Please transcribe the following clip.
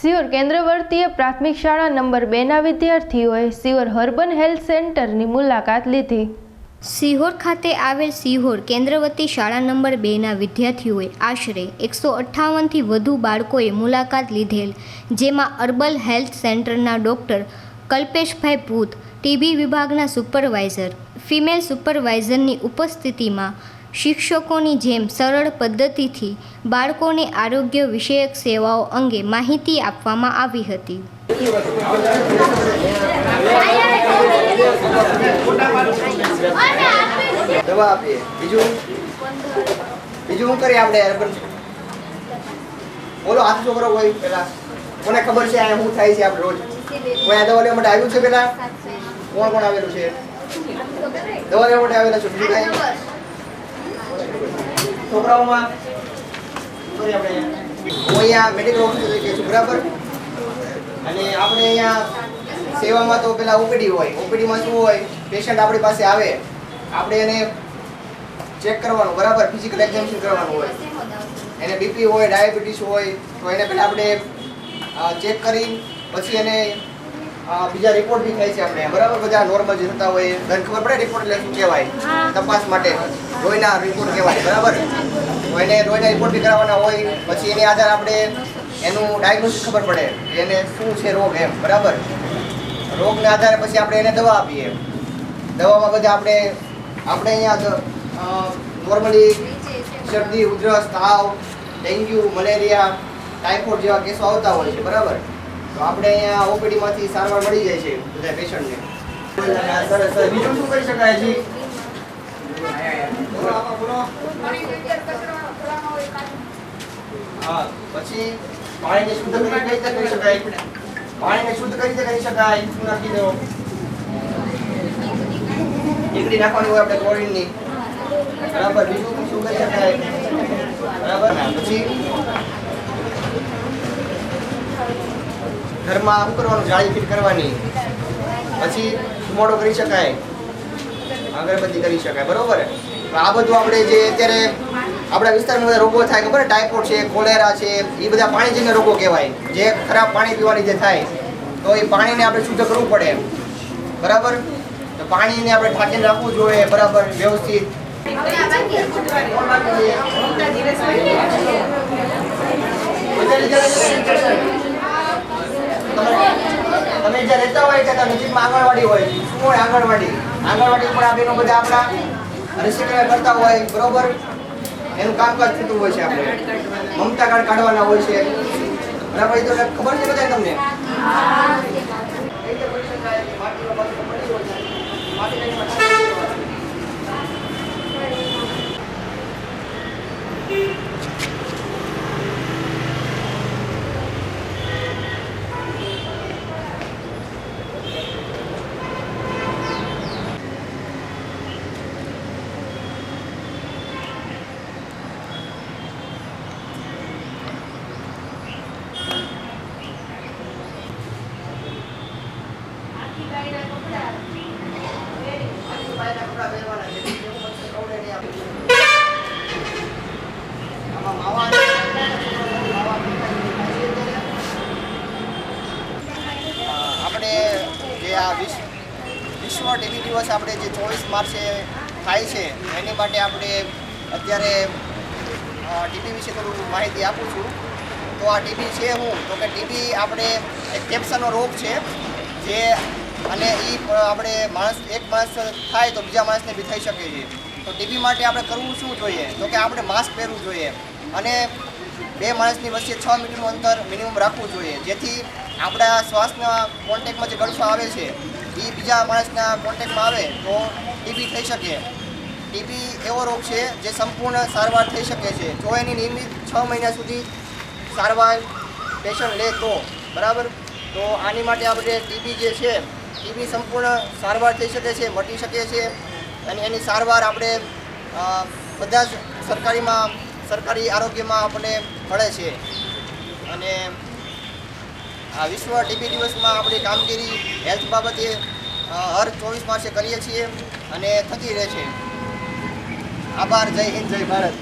સિયોર કેન્દ્રવર્તીય પ્રાથમિક શાળા નંબર બેના વિદ્યાર્થીઓએ સિયોર હર્બન હેલ્થ સેન્ટરની મુલાકાત લીધી. સિહોર ખાતે આવેલ સિહોર કેન્દ્રવતી શાળા નંબર બેના વિદ્યાર્થીઓએ આશરે એકસો અઠ્ઠાવનથી વધુ બાળકોએ મુલાકાત લીધેલ, જેમાં અર્બલ હેલ્થ સેન્ટરના ડૉક્ટર કલ્પેશભાઈ ભૂત, ટીબી વિભાગના સુપરવાઇઝર, ફિમેલ સુપરવાઇઝરની ઉપસ્થિતિમાં શિક્ષકોની જેમ સરળ પદ્ધતિથી બાળકોને આરોગ્ય વિષયક સેવાઓ અંગે માહિતી આપવામાં આવી હતી. બોલો, હાથ છોકરો હોય પેલા. કોને ખબર છે આ શું થાય છે આપણે રોજ? કોઈ આ દવા લેવા માટે આવ્યું છે પેલા? કોણ કોણ આવેલું છે? દવા લેવા માટે આવેલા છો? બીજું કાંઈ? છોકરાઓમાં હું અહીંયા મેડિકલ ઓફિસર તરીકે છું, બરાબર? અને આપણે અહીંયા સેવામાં તો પેલા ઓપીડી હોય. ઓપીડીમાં શું હોય? પેશન્ટ આપણી પાસે આવે. આપણે એને ચેક કરવાનું, બરાબર? ફિઝિકલ એક્ઝામિનેશન કરવાનું હોય. એને બીપી હોય ડાયાબિટીસ હોય, તો એને પહેલાં આપણે ચેક કરી, પછી એને બીજા રિપોર્ટ બી થાય છે આપણે. બરાબર? બધા નોર્મલ જે થતા હોય તને ખબર પડે રિપોર્ટ એટલે શું કહેવાય? તપાસ માટે. લોહીના રિપોર્ટ કહેવાય. બરાબર? તો એને લોહીના રિપોર્ટ બી કરાવવાના હોય. પછી એની આધાર આપણે એનું ડાયગ્નોસિસ ખબર પડે એને શું છે રોગ એમ. બરાબર? રોગના આધારે પછી આપણે એને દવા આપીએ. દવામાં બધા આપણે આપણે અહીંયા નોર્મલી શરદી ઉધરસ તાવ ડેન્ગ્યુ મલેરિયા ટાઇફોઇડ જેવા કેસો આવતા હોય છે. બરાબર? આપણે અહીંયા ઓપીડીમાંથી સારવાર મળી જાય છે બધા પેશન્ટને. સરસ બીજું શું કરી શકાય જી. હા, પછી પાણીને શુદ્ધ કરી રીતે કરી શકાય. પાણીને શુદ્ધ કઈ રીતે કરી શકાય. શું નાખી નીકળી નાખવાની હોય આપણે ક્લોરીનની બરાબર, બીજું શું કરી શકાય? બરાબર, પછી? ઘરમાં શું કરવાનું? જાળી ફીટ કરવાની. પછી મોડો કરી શકાય. અગરબત્તી કરી શકાય. બરોબર? તો આ બધું આપણે જે અત્યારે આપણા વિસ્તારમાં બધા રોગો થાય ખબર? ટાઇફોઇડ છે કોલેરા છે એ બધા પાણીજન્ય રોગો કહેવાય. જે ખરાબ પાણી પીવાની જે થાય તો એ પાણીને આપણે શુદ્ધ કરવું પડે બરાબર? તો પાણીને આપણે ઢાંકીને રાખવું જોઈએ. બરાબર? વ્યવસ્થિત. તમે જે રહેતા હોય છે નજીકમાં આંગણવાડી હોય શું હોય આંગણવાડી? આંગણવાડી પણ આ બધા આપણા રસીકરણ કરતા હોય બરોબર? એનું કામકાજ થતું હોય છે આપણે. મમતા કાર્ડ કાઢવાના હોય છે. બરાબર એ તો ખબર છે બધા તમને? આપણે જે આ વિશ્વ વિશ્વ ટીબી દિવસ આપણે જે ચોવીસ માર્ચે થાય છે, એની માટે આપણે અત્યારે ટીબી વિશે થોડું માહિતી આપું છું. તો આ ટીબી છે હું? તો કે ટીબી આપણે એક કેપ્સાનો રોગ છે, જે અને એ આપણે માણસ, એક માણસ થાય તો બીજા માણસને બી થઈ શકે છે. તો ટીબી માટે આપણે કરવું શું જોઈએ? તો કે આપણે માસ્ક પહેરવું જોઈએ. અને બે માણસની વચ્ચે છ મીટરનું અંતર મિનિમમ રાખવું જોઈએ. જેથી આપણા શ્વાસના કોન્ટેક્ટમાં જે ગળફા આવે છે એ બીજા માણસના કોન્ટેક્ટમાં આવે તો ટીબી થઈ શકે. ટીબી એવો રોગ છે જે સંપૂર્ણ સારવાર થઈ શકે છે. જો એની નિયમિત છ મહિના સુધી સારવાર, પેશન્ટ લે તો, બરાબર? તો આની માટે આપણે ટીબી જે છે ટીબી સંપૂર્ણ સારવાર થઈ શકે છે, મટી શકે છે અને એની સારવાર આપણે બધા જ સરકારીમાં, સરકારી આરોગ્યમાં આપણને મળે છે. અને આ વિશ્વ ટીબી દિવસમાં આપણી કામગીરી, હેલ્થ બાબતે હર ચોવીસ માસે કરીએ છીએ અને થતી રહે છે. આભાર, જય હિન્દ, જય ભારત.